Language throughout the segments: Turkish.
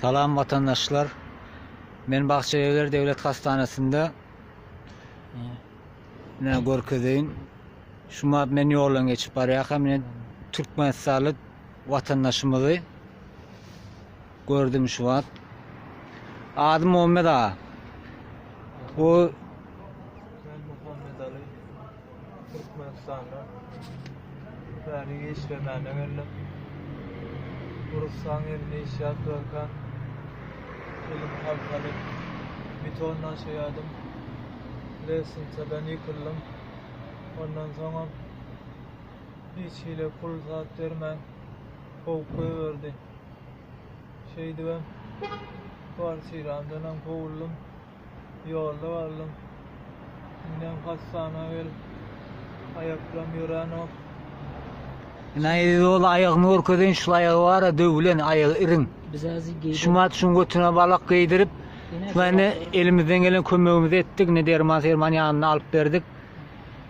Salam vatandaşlar. Ben Bahçelievler Devlet Hastanesi'nde ne görkezeyim. Şu men yoldan geçip baraya hem Türkmen sağlık vatandaşımızı gördüm şu an. Adım Muhammed Ağa. O Ben Muhammed Ali. Türkmenistan'da. Bari işlemene geldim. Bursan elini iş yaptırırken elim kalkalıp bir tonla şey yadım. Lesinse ben yıkıldım. Ondan sonra hiç hile kul saat verme kovuk verdi. Şeydi ben var siramdan kovuldum. Yolda vardım. Yine hastane gel. Ayaklarım yüren o. Naydi ol ayağını görkezeyim şu ayağı var ya dövülen ayağı irin. Şumat şun götüne balak giydirip Yani elimizden gelen kömegimizi ettik. Ne derman serman yanına alıp verdik.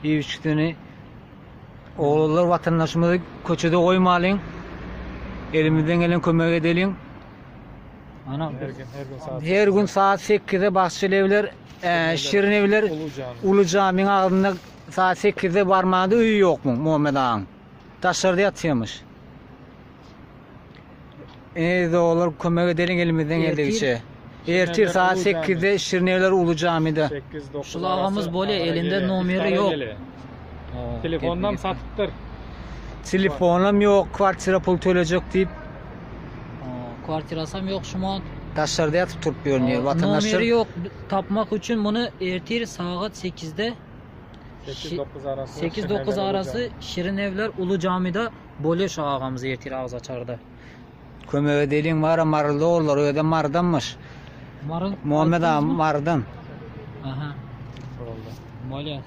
İyi üçtüğünü. Oğullar vatandaşımızı köçede koymalıyın. Elimizden gelen kömek edelim. Ana Her gün her gün saat. Her gün saat 8'de Bahçeli evler, e, Şirin evler. Ulu Cami'nin ağzında saat 8'de varmadı üyü yok mu Muhammed Ağa'nın? Taşlarda yatıyormuş. E de olur kömek edelim elimizden geldikçe. Ertir saat Ulu Cami. 8'de Şirin evler Ulu Cami'de. 8 9 Şulağımız böyle elinde numara yok. Telefondan sattır. Telefonum yok, kvartira pul tölecek deyip Kuartirasam yok şu an. taşlarda yatıp turup görünüyor vatandaşlar. Numara yok. Tapmak için bunu ertir saat 8'de 8 9 arası. 8-9 arası Şirin Evler Ulu Cami'de böyle şu ağamız ertir ağız açardı. Kömek edelim var ama marlı olur, öyle mardanmış. Marın Muhammed Ağa mardan. Aha. Böyle.